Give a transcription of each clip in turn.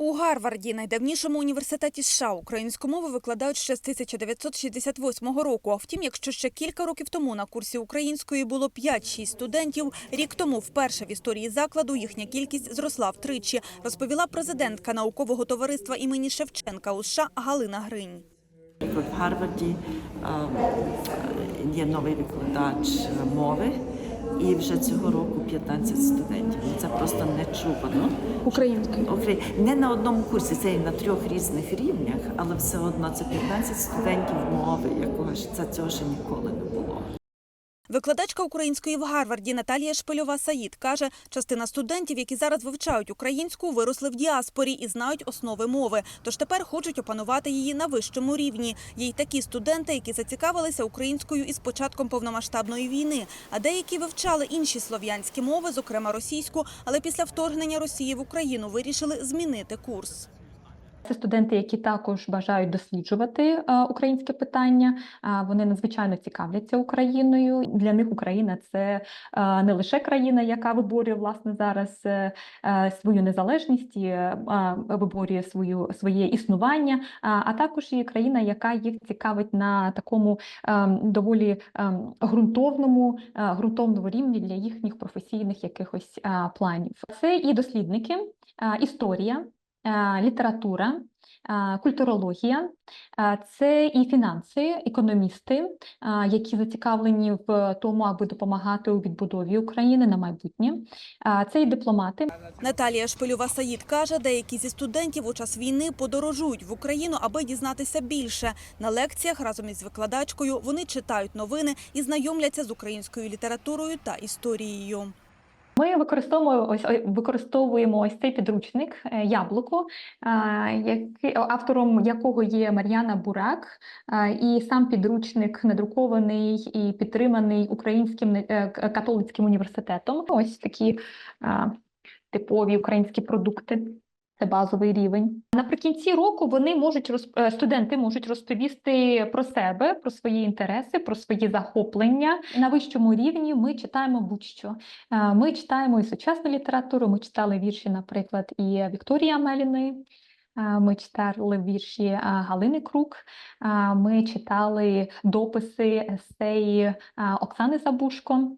У Гарварді, найдавнішому університеті США, українську мову викладають ще з 1968 року. Втім, якщо ще кілька років тому на курсі української було 5-6 студентів, рік тому вперше в історії закладу їхня кількість зросла втричі, розповіла президентка наукового товариства імені Шевченка у США Галина Гринь. В Гарварді е, є новий викладач мови, і вже цього року 15 студентів. Це просто нечувано. Українською. Не на одному курсі, це і на трьох різних рівнях, але все одно це 15 студентів мови, якого ж це цього ще ніколи не було. Викладачка української в Гарварді Наталія Шпильова Саїд каже, частина студентів, які зараз вивчають українську, виросли в діаспорі і знають основи мови. Тож тепер хочуть опанувати її на вищому рівні. Є й такі студенти, які зацікавилися українською із початком повномасштабної війни. А деякі вивчали інші слов'янські мови, зокрема російську, але після вторгнення Росії в Україну вирішили змінити курс. Це студенти, які також бажають досліджувати е, українське питання. Вони надзвичайно цікавляться Україною. Для них Україна це е, не лише країна, яка виборює власне зараз е, е, свою незалежність, е, виборює свою своє існування, а також і країна, яка їх цікавить на такому доволі ґрунтовному е, ґрунтовному рівні для їхніх професійних якихось е, планів. Це і дослідники, е, історія е, література, е, культурологія, е, це і фінанси, економісти, е, які зацікавлені в тому, аби допомагати у відбудові України на майбутнє. Е, Це і дипломати. Наталія Шпильова Саїд каже, деякі зі студентів у час війни подорожують в Україну, аби дізнатися більше. На лекціях разом із викладачкою вони читають новини і знайомляться з українською літературою та історією. Ми використовуємо ось використовуємо ось цей підручник е, яблуко, автором якого є Мар'яна Бурак, і сам підручник надрукований і підтриманий Українським е, католицьким університетом. Ось такі типові українські продукти. Це базовий рівень. Наприкінці року вони можуть роз... е, студенти можуть розповісти про себе, про свої інтереси, про свої захоплення. На вищому рівні ми читаємо будь-що. Е, Ми читаємо і сучасну літературу. Ми читали вірші, наприклад, і Вікторії Амеліної. е, Ми читали вірші Галини Крук. Ми читали дописи есеї Оксани Забушко.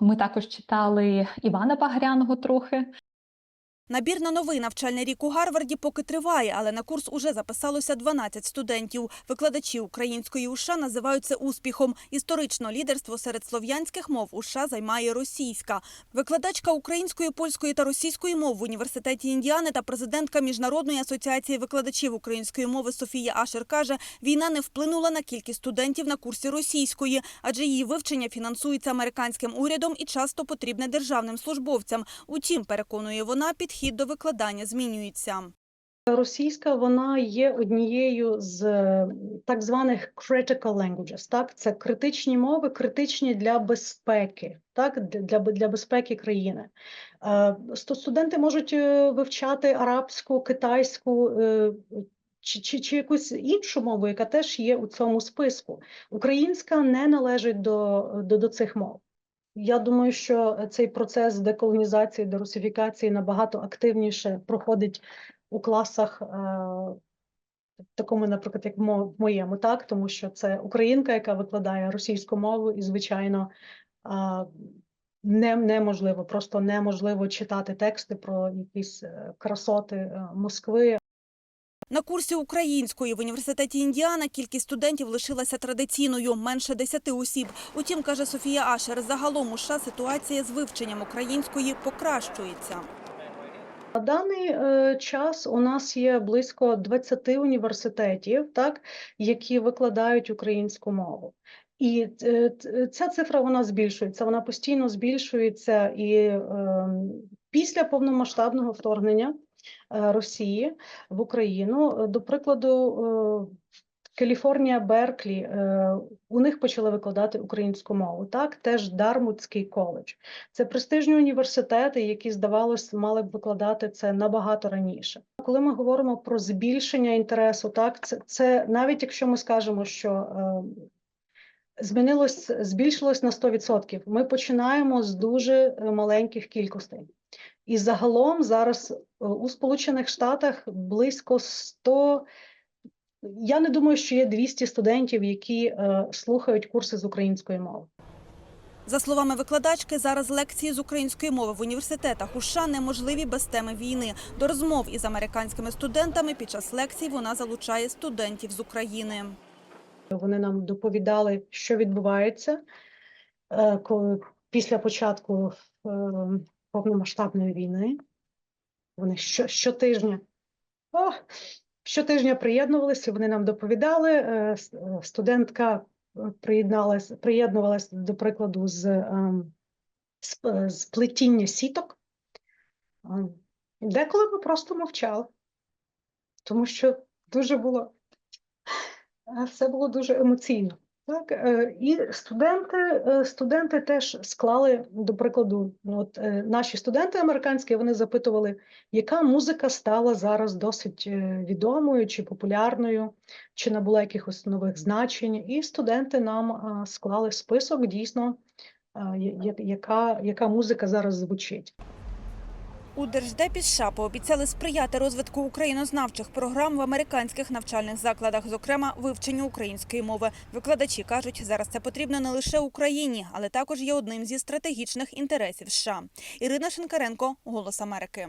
Ми також читали Івана Багряного трохи. Набір на новий навчальний рік у Гарварді поки триває, але на курс уже записалося 12 студентів. Викладачі української у США називають це успіхом. Історично лідерство серед слов'янських мов у США займає російська. Викладачка української, польської та російської мов в університеті Індіани та президентка Міжнародної асоціації викладачів української мови Софія Ашер каже, війна не вплинула на кількість студентів на курсі російської, адже її вивчення фінансується американським урядом і часто потрібне державним службовцям. Утім, переконує вона, підхід до викладання змінюється. Російська вона є однією з е, так званих critical languages, так це критичні мови, критичні для безпеки, так для, для безпеки країни. Е, Студенти можуть е, вивчати арабську, китайську чи, чи, чи якусь іншу мову, яка теж є у цьому списку. Українська не належить до, до, до цих мов. Я думаю, що цей процес деколонізації, дерусифікації набагато активніше проходить у класах, е, такому, наприклад, як в моєму, так, тому що це українка, яка викладає російську мову, і, звичайно, е, не, неможливо, просто неможливо читати тексти про якісь е, красоти е, Москви На курсі української в університеті Індіана кількість студентів лишилася традиційною – менше 10 осіб. Утім, каже Софія Ашер, загалом у США ситуація з вивченням української покращується. На даний е, час у нас є близько 20 університетів, так, які викладають українську мову. І е, ця цифра вона збільшується, вона постійно збільшується і е, після повномасштабного вторгнення е, Росії в Україну, е, до прикладу, е, Каліфорнія, Берклі, е, у них почали викладати українську мову. Так, теж Дармутський коледж. Це престижні університети, які, здавалось, мали б викладати це набагато раніше. Коли ми говоримо про збільшення інтересу, так це, це навіть якщо ми скажемо, що е, змінилось, збільшилось на 100%, ми починаємо з дуже е, маленьких кількостей. І загалом зараз е, у Сполучених Штатах близько 100, я не думаю, що є 200 студентів, які е, слухають курси з української мови. За словами викладачки, зараз лекції з української мови в університетах у США неможливі без теми війни. До розмов із американськими студентами під час лекцій вона залучає студентів з України. Вони нам доповідали, що відбувається е, коли після початку е, повномасштабної війни. Вони що, щотижня, о, щотижня приєднувалися, вони нам доповідали. Е, е, Студентка приєдналась, приєднувалась, до прикладу, з, ем, з, е, з плетіння сіток. Деколи ми просто мовчали, тому що дуже було Все було дуже емоційно. Так, е, і студенти, е, студенти теж склали, до прикладу, ну, от е, наші студенти американські вони запитували, яка музика стала зараз досить відомою чи популярною, чи набула якихось нових значень. І студенти нам склали список дійсно, яка, яка музика зараз звучить. У Держдепі США пообіцяли сприяти розвитку українознавчих програм в американських навчальних закладах, зокрема вивченню української мови. Викладачі кажуть, зараз це потрібно не лише Україні, але також є одним зі стратегічних інтересів США. Ірина Шинкаренко, Голос Америки.